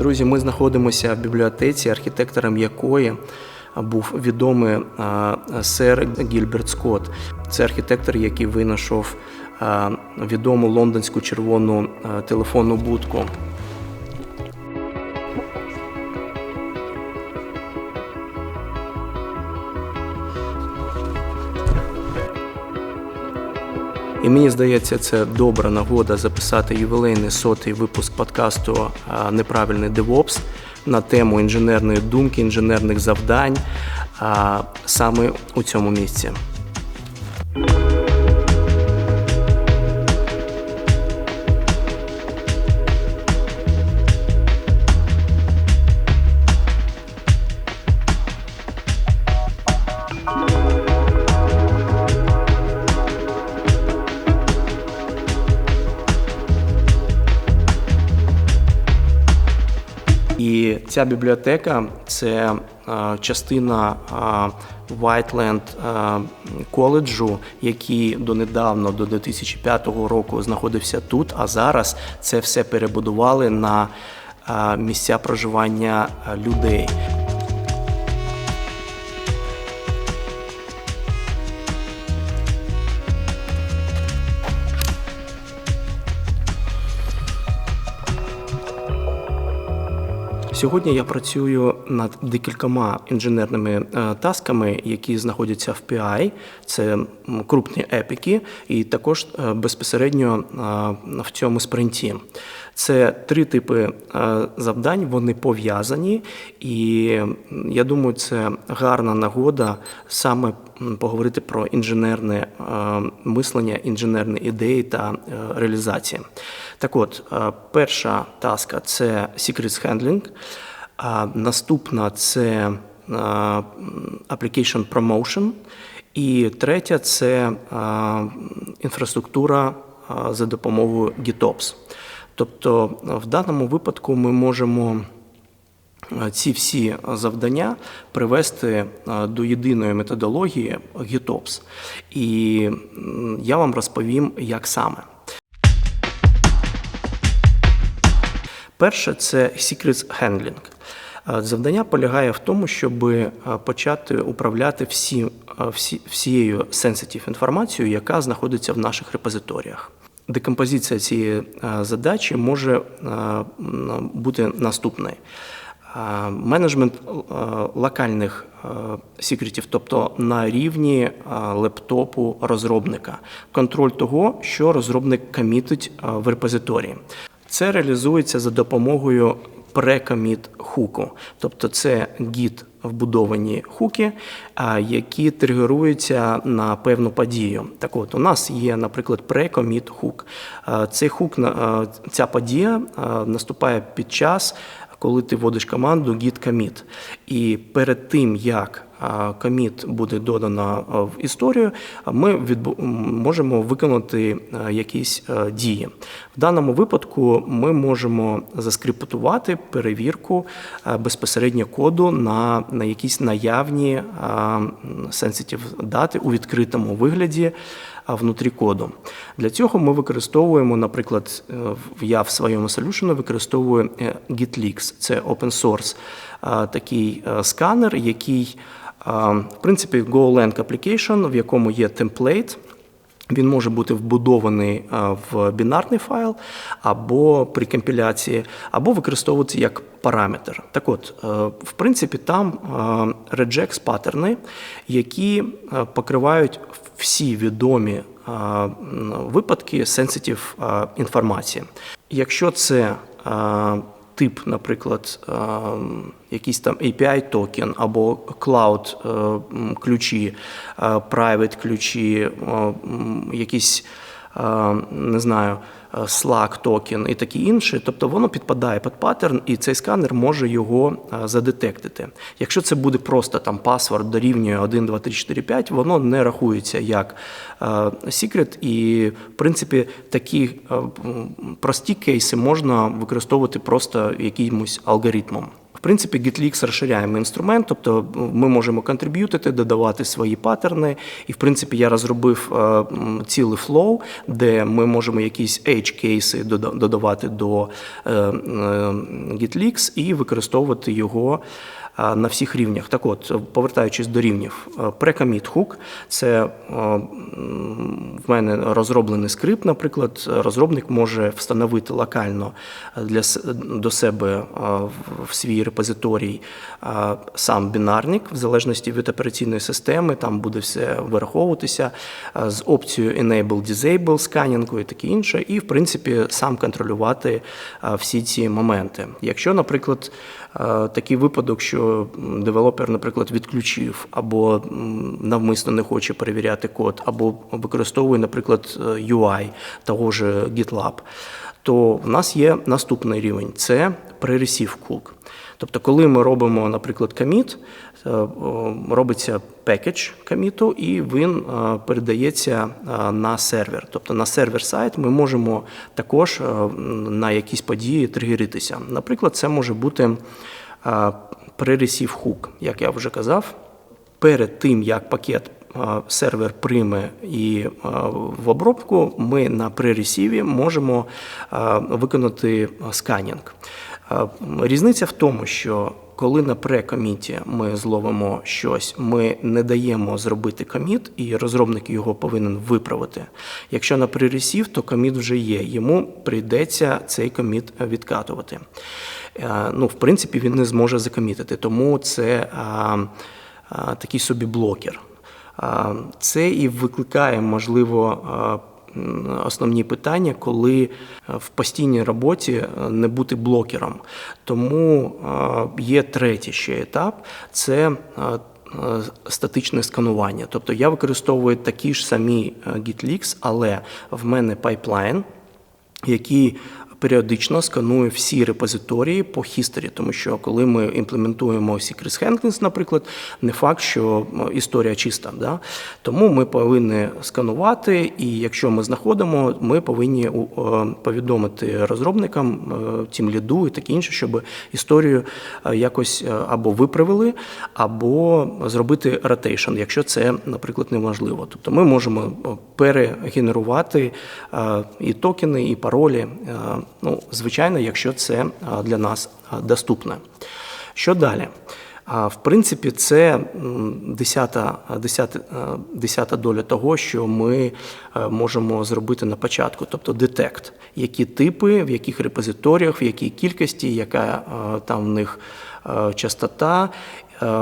Друзі, ми знаходимося в бібліотеці, архітектором якої був відомий сер Гільберт Скотт. Це архітектор, який винайшов відому лондонську червону телефонну будку. І мені здається, це добра нагода записати ювілейний сотий випуск подкасту Неправильний девопс на тему інженерної думки, інженерних завдань саме у цьому місці. Ця бібліотека це е, частина е, Whiteland е, коледжу, який донедавна, до 2005 року, знаходився тут. А зараз це все перебудували на місця проживання людей. Сьогодні я працюю над декількома інженерними е, тасками, які знаходяться в PI. Це крупні епіки, і також е, безпосередньо е, в цьому спринті. Це три типи завдань, вони пов'язані, і я думаю, це гарна нагода саме поговорити про інженерне мислення, інженерні ідеї та реалізації. Так от, е, перша таска це Secrets Handling, наступна це е, Application Promotion, і третя це е, інфраструктура за допомогою GitOps. Тобто, в даному випадку ми можемо ці всі завдання привести до єдиної методології GitOps. І я вам розповім, як саме. Перше це Secrets Handling. Завдання полягає в тому, щоб почати управляти всі, всі, всією sensitive інформацією, яка знаходиться в наших репозиторіях. Декомпозиція цієї задачі може бути наступною. Менеджмент локальних секретів, тобто на рівні лептопу розробника, контроль того, що розробник комітить в репозиторії. Це реалізується за допомогою прекоміт хуку, тобто це гід вбудовані хуки, які тригеруються на певну подію. Так от, у нас є, наприклад, прекоміт хук. Цей хук ця подія наступає під час, коли ти вводиш команду git commit. І перед тим, як коміт буде додано в історію, ми відбу- можемо виконати якісь дії. В даному випадку ми можемо заскриптувати перевірку безпосередньо коду на, на якісь наявні sensitive дати у відкритому вигляді внутрі коду. Для цього ми використовуємо, наприклад, е, я в своєму solution використовую е, GitLeaks. Це open source такий е, сканер, який, в принципі, GoLang application, в якому є темплейт. Він може бути вбудований в бінарний файл або при компіляції, або використовуватися як параметр. Так от, е, в принципі, там е, regex паттерни, які е, покривають всі відомі випадки sensitive інформації. Якщо це тип, наприклад, е, якийсь там API токен або cloud е, ключі, private ключі, е, якісь е, не знаю, е, Slack токен і такі інші. Тобто воно підпадає під паттерн, і цей сканер може його е, задетектити. Якщо це буде просто там паспорт дорівнює 1, 2, 3, 4, 5, воно не рахується як е, секрет. І, в принципі, такі е, прості кейси можна використовувати просто якимось алгоритмом. В принципі, GitLeaks розширяємо інструмент, тобто ми можемо контриб'ютити, додавати свої паттерни. І, в принципі, я розробив е, цілий флоу, де ми можемо якісь edge-кейси додавати до е, е, GitLeaks і використовувати його на всіх рівнях. Так от, повертаючись до рівнів, е, pre-commit hook – це е, в мене розроблений скрипт, наприклад, розробник може встановити локально для до себе е, в- свій репозиторій е, сам бінарник, в залежності від операційної системи, там буде все вираховуватися е, з опцією Enable Disable сканінгу і таке інше, і в принципі сам контролювати е, всі ці моменти. Якщо, наприклад, е, такий випадок, що м, девелопер, наприклад, відключив або навмисно не хоче перевіряти код, або використовує, наприклад, е, UI того ж GitLab, то в нас є наступний рівень це pre-receive hook. Тобто, коли ми робимо, наприклад, коміт, е, робиться пекедж коміту, і він е, передається е, на сервер. Тобто на сервер-сайт ми можемо також е, на якісь події тригеритися. Наприклад, це може бути е, pre-receive як я вже казав. Перед тим, як пакет сервер прийме і в обробку, ми на прересіві можемо виконати сканінг. Різниця в тому, що коли на прекоміті ми зловимо щось, ми не даємо зробити коміт, і розробник його повинен виправити. Якщо на прересів, то коміт вже є. Йому прийдеться цей коміт відкатувати. Е, Ну, в принципі, він не зможе закомітити, тому це а, а, такий собі блокер. А, Це і викликає, можливо, а, основні питання, коли е, в постійній роботі е, не бути блокером. Тому е, є третій ще етап це е, е, статичне сканування. Тобто я використовую такі ж самі е, GitLeaks, але в мене пайплайн, який періодично сканує всі репозиторії по history, тому що коли ми імплементуємо Secrets Handlings, наприклад, не факт, що е, історія чиста. Да? Тому ми повинні сканувати, і якщо ми знаходимо, ми повинні е, повідомити розробникам, тім ліду і таке інше, щоб історію е, якось е, або виправили, або зробити ротейшн, якщо це, наприклад, неможливо. Тобто ми можемо е, перегенерувати е, і токени, і паролі. Ну, звичайно, якщо це для нас е, доступно. Що далі? В принципі, це десята, десята, десята доля того, що ми можемо зробити на початку, тобто детект, які типи, в яких репозиторіях, в якій кількості, яка там в них частота.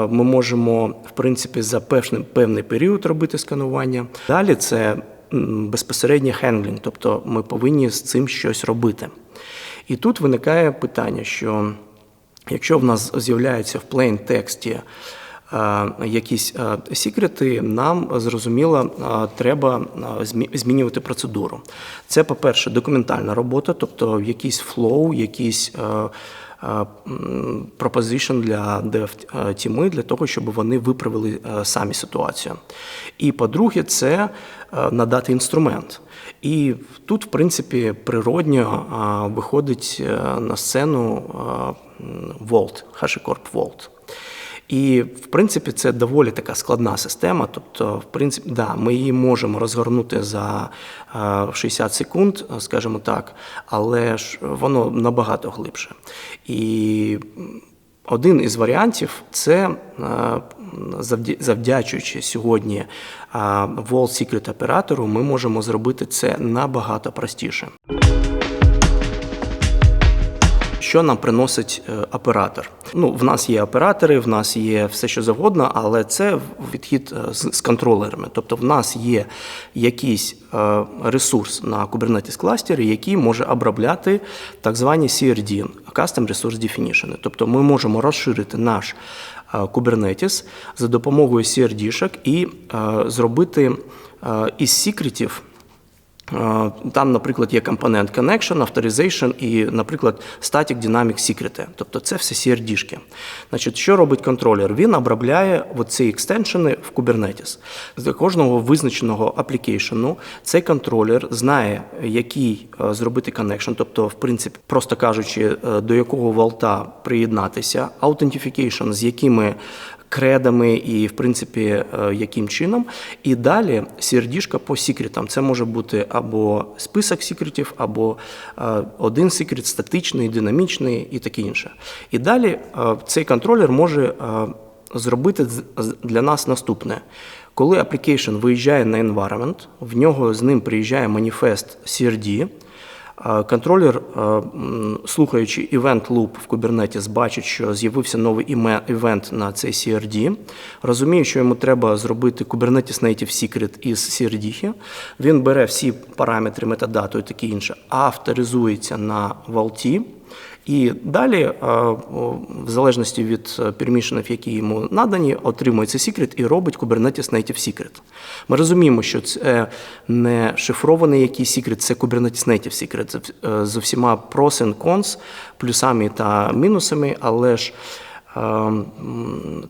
Ми можемо, в принципі, за певний, певний період робити сканування. Далі це м, безпосередньо хендлінг, тобто ми повинні з цим щось робити. І тут виникає питання, що якщо в нас з'являються в plain тексті е, якісь е, секрети, нам зрозуміло е, треба змінювати процедуру. Це, по-перше, документальна робота, тобто якийсь флоу, якийсь е, е, proposition для dev тіми для того, щоб вони виправили е, самі ситуацію. І по-друге, це е, надати інструмент. І тут, в принципі, природньо виходить е, на сцену Волт, HashiCorp Vault. І, в принципі, це доволі така складна система. Тобто, в принципі, да, ми її можемо розгорнути за е, 60 секунд, скажімо так, але ж воно набагато глибше. І один із варіантів це е, завдячуючи сьогодні е, Vault Secret оператору, ми можемо зробити це набагато простіше. Що нам приносить е, оператор? Ну, в нас є оператори, в нас є все, що завгодно, але це відхід е, з, контролерами. Тобто, в нас є якийсь е, ресурс на Kubernetes кластері, який може обробляти так звані CRD – Custom Resource Definition. Тобто, ми можемо розширити наш Kubernetes за допомогою CRD-шок і зробити із секретів Там, наприклад, є компонент connection, authorization і, наприклад, static dynamic secret. Тобто це все CRD-шки. Значить, що робить контролер? Він обробляє ці екстеншени в Kubernetes. З кожного визначеного аплікейшену цей контролер знає, який е, зробити connection, тобто, в принципі, просто кажучи, е, до якого валта приєднатися, authentication, з якими кредами і, в принципі, е, яким чином. І далі CRD-шка по секретам. Це може бути або список секретів, або е, один секрет, статичний, динамічний і таке інше. І далі е, цей контролер може зробити для нас наступне. Коли application виїжджає на environment, в нього з ним приїжджає маніфест CRD, Контролер, слухаючи event loop в Kubernetes, бачить, що з'явився новий івент на цей CRD, розуміє, що йому треба зробити Kubernetes Native Secret із CRD. Він бере всі параметри, метадату і таке інше, авторизується на валті. І далі, е, в залежності від е, пермішенів, які йому надані, отримує цей секрет і робить Kubernetes Native Secret. Ми розуміємо, що це не шифрований якийсь секрет, це Kubernetes Native Secret з- е, усіма pros and cons, плюсами та мінусами, але ж е,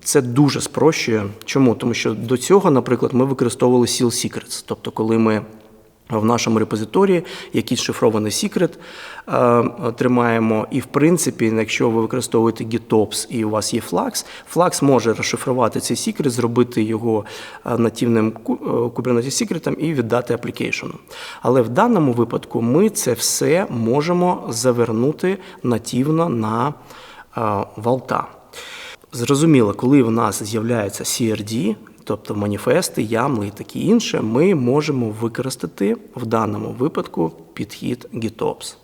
це дуже спрощує. Чому? Тому що до цього, наприклад, ми використовували Seal Secrets, тобто коли ми в нашому репозиторії якийсь шифрований секрет е, тримаємо. І в принципі, якщо ви використовуєте GitOps і у вас є Flux, Flux може розшифрувати цей секрет, зробити його е, нативним е, Kubernetes секретом і віддати аплікейшену. Але в даному випадку ми це все можемо завернути нативно на е, валта. Зрозуміло, коли в нас з'являється CRD, тобто маніфести, ямли і таке інше, ми можемо використати в даному випадку підхід GitOps.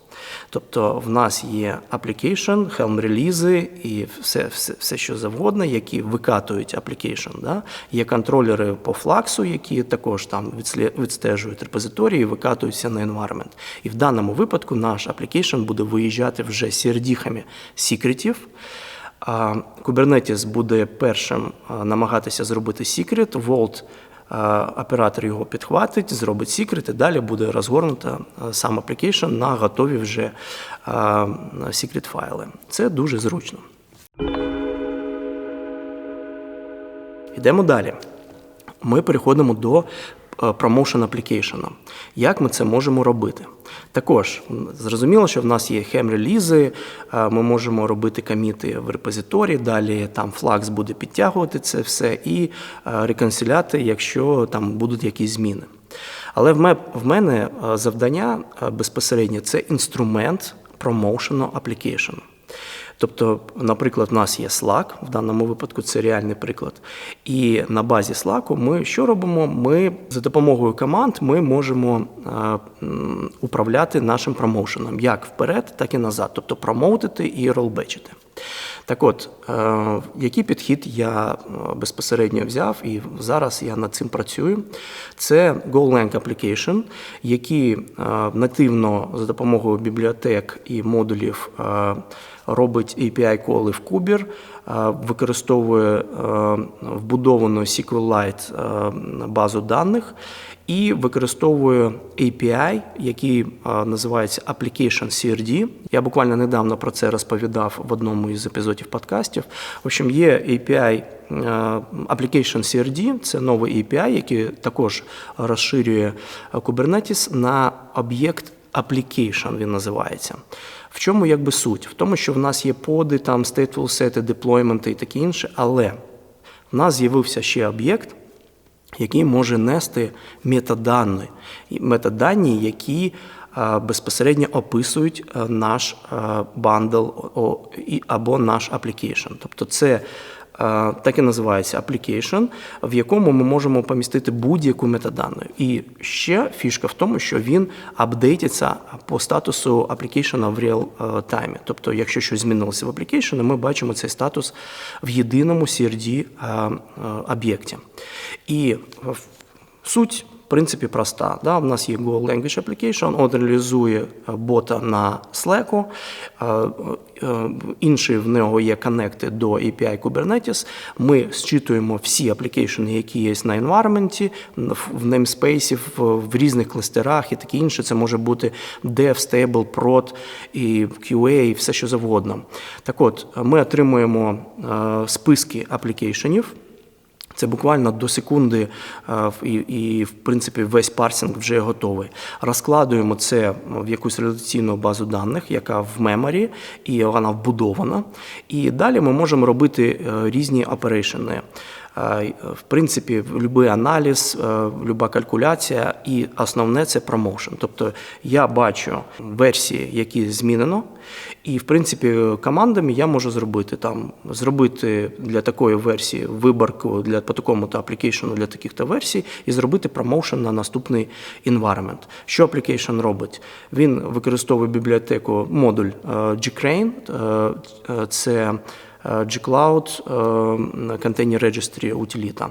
Тобто в нас є application, Helm релізи і все, все, все що завгодно, які викатують application. Да? Є контролери по флаксу, які також там відстежують репозиторії і викатуються на environment. І в даному випадку наш application буде виїжджати вже CRD-хами секретів. Kubernetes буде першим намагатися зробити секрет, Vault оператор його підхватить, зробить секрет, і далі буде розгорнута сам application на готові вже секрет файли. Це дуже зручно. Йдемо далі. Ми переходимо до Promotion Application. Як ми це можемо робити? Також зрозуміло, що в нас є хем-релізи, е, ми можемо робити коміти в репозиторії, далі там Flux буде підтягувати це все і е, реконсиляти, якщо там будуть якісь зміни. Але в мене е, завдання безпосередньо це інструмент Promotion Application. Тобто, наприклад, в нас є Slack, в даному випадку це реальний приклад. І на базі Slack ми що робимо? Ми за допомогою команд ми можемо е, управляти нашим промоушеном як вперед, так і назад, тобто промоутити і ролбечити. Так от, е, який підхід я е, безпосередньо взяв, і зараз я над цим працюю. Це GoLang Application, е, нативно за допомогою бібліотек і модулів робить API-коли в Kuber, е, використовує е, вбудовану SQLite е, базу даних і використовує API, який називається Application CRD. Я буквально недавно про це розповідав в одному із епізодів подкастів. В общем, є API Application CRD, це новий API, який також розширює Kubernetes на об'єкт Application, він називається. В чому якби суть? В тому, що в нас є поди, там stateful сети, деплойменти і таке інше, але в нас з'явився ще об'єкт, який може нести метадані, метадані, які е, безпосередньо описують е, наш е, бандл або наш аплікейшн. Тобто це е, так і називається application, в якому ми можемо помістити будь-яку метадану. І ще фішка в тому, що він апдейтиться по статусу application в real е, time. Тобто, якщо щось змінилося в application, ми бачимо цей статус в єдиному CRD е, е, об'єкті. І суть в принципі проста. Да? У нас є Go Language Application, він реалізує е, бота на Slack, е, е, інший в нього є коннекти до API Kubernetes. Ми зчитуємо всі аплікейшени, які є на environment, в namespace, в, різних кластерах і таке інше. Це може бути Dev, Stable, Prod, і QA, і все що завгодно. Так от, ми отримуємо списки аплікейшенів. Це буквально до секунди, е, і, і в принципі весь парсинг вже готовий. Розкладуємо це в якусь редакційну базу даних, яка в меморі, і вона вбудована. І далі ми можемо робити е, різні оперейшени. Е, В принципі, будь-який аналіз, люба калькуляція, і основне це промоушен. Тобто я бачу версії, які змінено, і в принципі командами я можу зробити там, зробити для такої версії виборку для по такому то аплікейшену для таких то версій, і зробити промоушен на наступний environment. Що аплікейшн робить? Він використовує бібліотеку модуль е, gcrane, е, е, це G-Cloud Container Registry утиліта,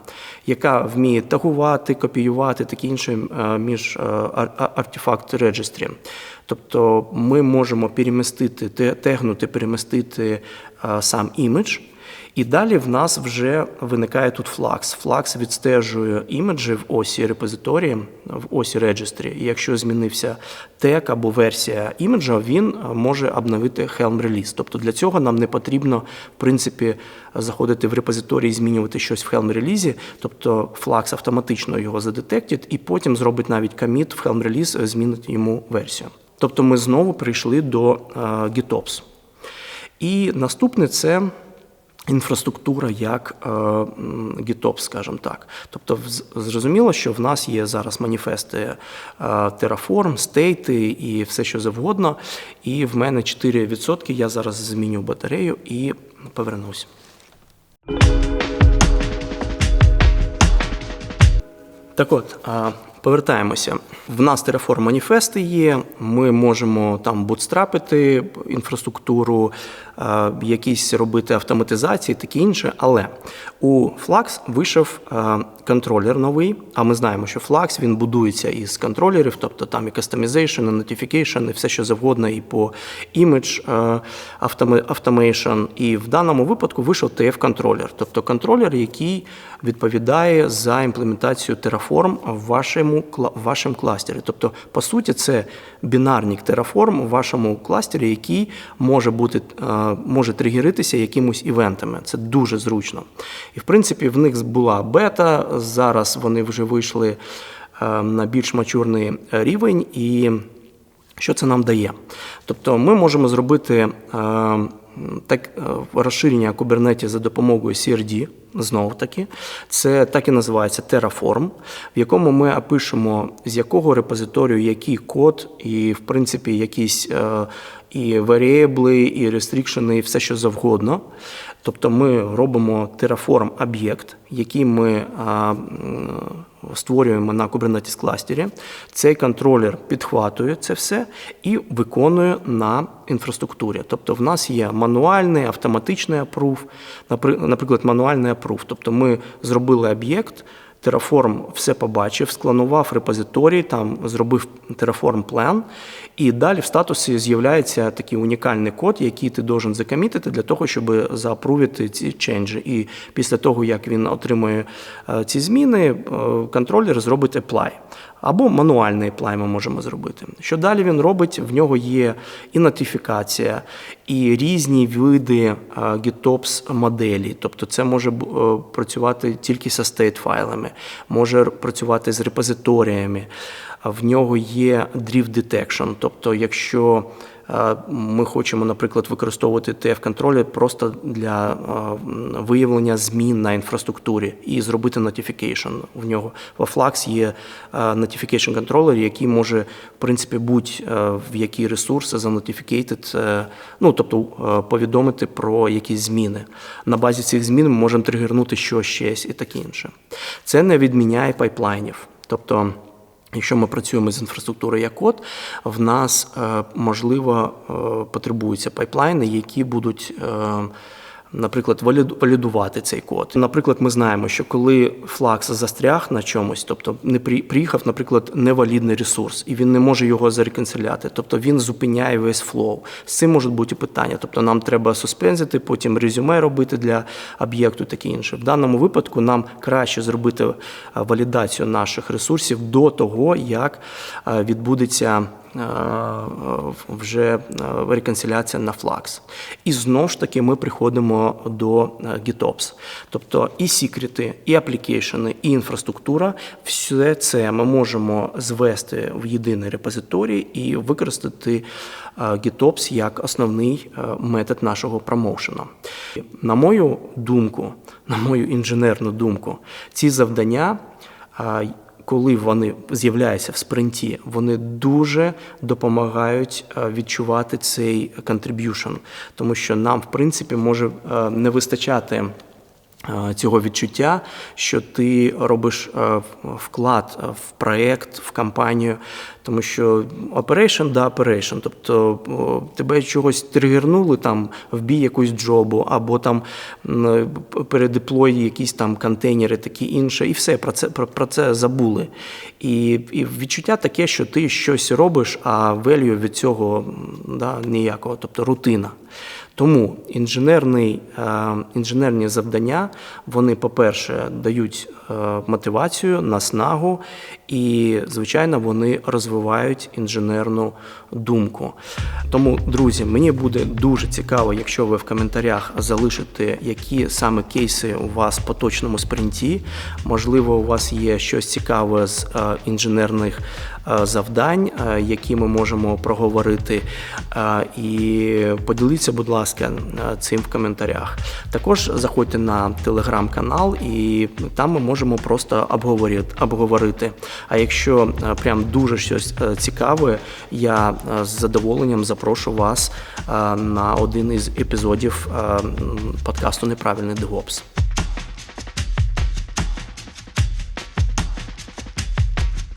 яка вміє тагувати, копіювати таке інше між артефакт Registry. Тобто ми можемо перемістити, тегнути, перемістити сам імідж. І далі в нас вже виникає тут флакс. Флакс відстежує імеджі в осі репозиторії, в осі реджестрі. І якщо змінився тег або версія імеджа, він може обновити Helm реліз. Тобто для цього нам не потрібно, в принципі, заходити в репозиторій і змінювати щось в Helm релізі. Тобто флакс автоматично його задетектить і потім зробить навіть коміт в Helm реліз, змінить йому версію. Тобто ми знову прийшли до GitOps. І наступне це. Інфраструктура як е, GitOps, скажімо так. Тобто, зрозуміло, що в нас є зараз маніфести е, Terraform, стейти і все, що завгодно. І в мене 4%. Я зараз зміню батарею і повернусь. Так от, повертаємося. В нас Terraform маніфести є, ми можемо там бутстрапити інфраструктуру, якісь робити автоматизації, таке інше. Але у Flux вийшов контролер новий, а ми знаємо, що Flux він будується із контролерів, тобто там і customization, і notification, і все, що завгодно, і по image automation. І в даному випадку вийшов TF-контролер, тобто контролер, який відповідає за імплементацію Terraform в вашому вашому кластері. Тобто, по суті, це бінарник Terraform у вашому кластері, який може бути може тригеритися якимось івентами. Це дуже зручно. І в принципі, в них була бета. Зараз вони вже вийшли на більш мачурний рівень. І що це нам дає? Тобто, ми можемо зробити так, розширення Kubernetes за допомогою CRD. Знову таки, це так і називається Terraform, в якому ми опишемо, з якого репозиторію який код, і, в принципі, якісь е, і варіабли, і рестрікшени, і все що завгодно. Тобто ми робимо Terraform об'єкт, який ми створюємо на Kubernetes кластері. Цей контролер підхватує це все і виконує на інфраструктурі. Тобто в нас є мануальний, автоматичний апрув, наприклад, мануальний апрув. Тобто ми зробили об'єкт. Terraform все побачив, скланував репозиторій, там зробив Terraform план, і далі в статусі з'являється такий унікальний код, який ти должен закомітити для того, щоб заапрувити ці ченджі. І після того, як він отримує е, ці зміни, е, контролер зробить apply. Або мануальний apply ми можемо зробити. Що далі він робить? В нього є і нотифікація, і різні види е, GitOps моделі. Тобто це може працювати тільки зі стейт-файлами, може працювати з репозиторіями в нього є drift detection. Тобто, якщо ми хочемо, наприклад, використовувати TF-контролер просто для е, виявлення змін на інфраструктурі і зробити notification. В нього в Flux є е, notification контролер, який може, в принципі, будь-в які ресурси занотифікейтед, ну тобто повідомити про якісь зміни. На базі цих змін ми можемо тригернути щось щось і таке інше. Це не відміняє пайплайнів. Тобто Якщо ми працюємо з інфраструктурою як код, в нас е, можливо е, потребуються пайплайни, які будуть е, наприклад, валіду- валідувати цей код. Наприклад, ми знаємо, що коли флакс застряг на чомусь, тобто не при- приїхав, наприклад, невалідний ресурс, і він не може його зареконсиляти, тобто він зупиняє весь флоу. З цим можуть бути питання. Тобто нам треба суспензити, потім резюме робити для об'єкту, таке інше. В даному випадку нам краще зробити е, валідацію наших ресурсів до того, як е, відбудеться вже е, реконсиляція на флакс. І знову ж таки ми приходимо до е, GitOps. Тобто і секрети, і аплікейшени, і інфраструктура, все це ми можемо звести в єдиний репозиторій і використати е, GitOps як основний е, метод нашого промоушена. На мою думку, на мою інженерну думку, ці завдання. Коли вони з'являються в спринті, вони дуже допомагають е, відчувати цей контриб'юшн, тому що нам, в принципі, може е, не вистачати. Е, Цього відчуття, що ти робиш е, вклад в проєкт, в кампанію, тому що operation да operation, тобто тебе чогось тригернули там вбій якусь джобу, або там м, передеплой якісь там контейнери, такі інше, і все про це про, про це забули. І, і відчуття таке, що ти щось робиш, а value від цього да, ніякого, тобто рутина. Тому інженерний, е, інженерні завдання, вони, по-перше, дають мотивацію, наснагу, і, звичайно, вони розвивають інженерну думку. Тому, друзі, мені буде дуже цікаво, якщо ви в коментарях залишите, які саме кейси у вас по точному спринті. Можливо, у вас є щось цікаве з е, інженерних е, завдань, е, які ми можемо проговорити. Е, І поділіться, будь ласка, е, цим в коментарях. Також заходьте на телеграм-канал, і там ми можемо просто обговорити. А якщо е, прям дуже щось е, цікаве, я е, з задоволенням запрошу вас на один із епізодів подкасту Неправильний DevOps.